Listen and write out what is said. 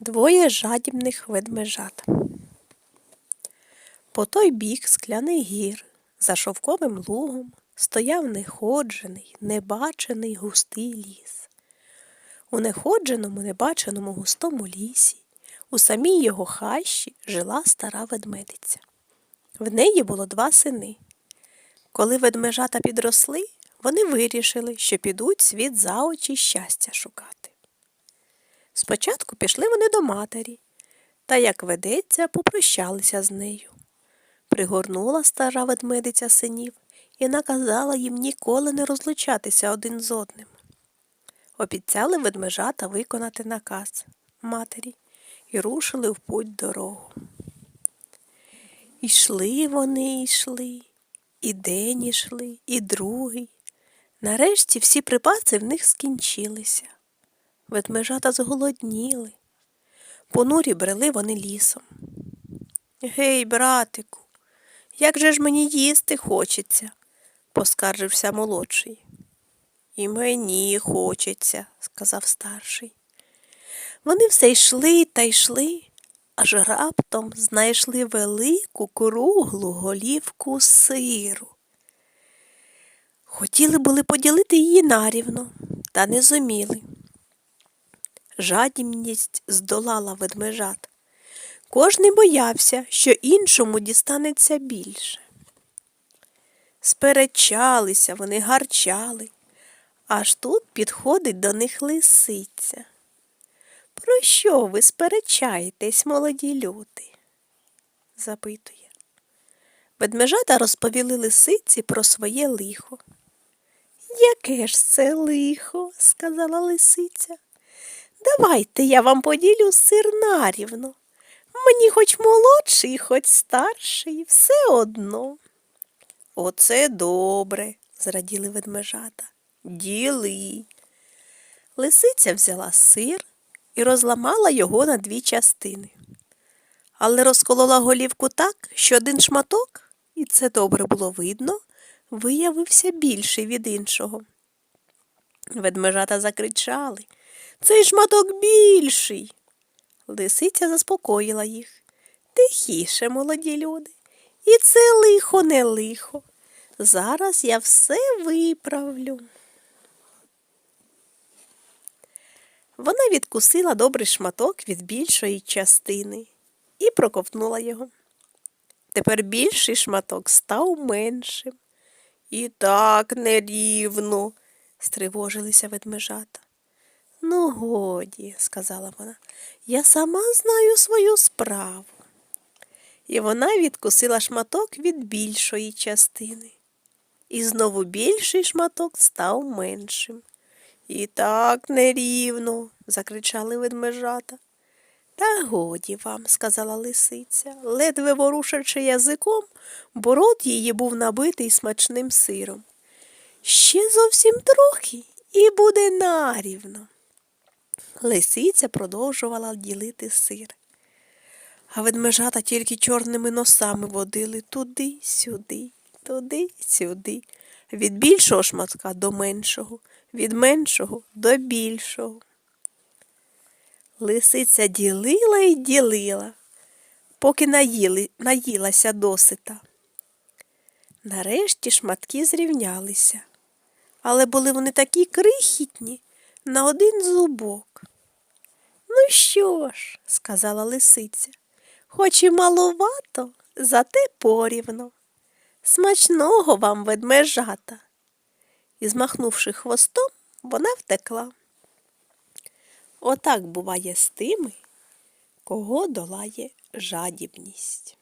Двоє жадібних ведмежат. По той бік скляний гір, за шовковим лугом, стояв неходжений, небачений густий ліс. У неходженому, небаченому густому лісі, у самій його хащі жила стара ведмедиця. В неї було два сини. Коли ведмежата підросли, вони вирішили, що підуть світ за очі щастя шукати. Спочатку пішли вони до матері, та, як ведеться, попрощалися з нею. Пригорнула стара ведмедиця синів і наказала їм ніколи не розлучатися один з одним. Обіцяли ведмежата виконати наказ матері і рушили в путь дорогу. Ішли вони, йшли, і день ішли, і другий. Нарешті всі припаси в них скінчилися. Ведмежата зголодніли. Понурі брели вони лісом. Гей, братику, як же ж мені їсти хочеться, поскаржився молодший. І мені хочеться, сказав старший. Вони все йшли та йшли, аж раптом знайшли велику круглу голівку сиру. Хотіли були поділити її нарівно, та не зуміли. Жадібність здолала ведмежат. Кожний боявся, що іншому дістанеться більше. Сперечалися, вони гарчали, аж тут підходить до них лисиця. Про що ви сперечаєтесь, молоді люди? запитує. Ведмежата розповіли лисиці про своє лихо. Яке ж це лихо? сказала лисиця. Давайте я вам поділю сир нарівно. Мені хоч молодший, хоч старший, все одно. Оце добре, зраділи ведмежата. Діли. Лисиця взяла сир і розламала його на дві частини. Але розколола голівку так, що один шматок, і це добре було видно, виявився більший від іншого. Ведмежата закричали Цей шматок більший. Лисиця заспокоїла їх. Тихіше, молоді люди. І це лихо не лихо. Зараз я все виправлю. Вона відкусила добрий шматок від більшої частини і проковтнула його. Тепер більший шматок став меншим. І так нерівно, стривожилися ведмежата. Ну, годі, сказала вона, я сама знаю свою справу. І вона відкусила шматок від більшої частини. І знову більший шматок став меншим. І так нерівно, закричали ведмежата. Та годі вам, сказала лисиця, ледве ворушачи язиком, бо рот її був набитий смачним сиром. Ще зовсім трохи і буде нарівно. Лисиця продовжувала ділити сир. А ведмежата тільки чорними носами водили туди, сюди, туди, сюди, від більшого шматка до меншого, від меншого до більшого. Лисиця ділила і ділила, поки наїли, наїлася досита. Нарешті шматки зрівнялися, але були вони такі крихітні на один зубок. Ну що ж, сказала лисиця, хоч і маловато, зате порівно. Смачного вам ведмежата. І, змахнувши хвостом, вона втекла. Отак буває з тими, кого долає жадібність.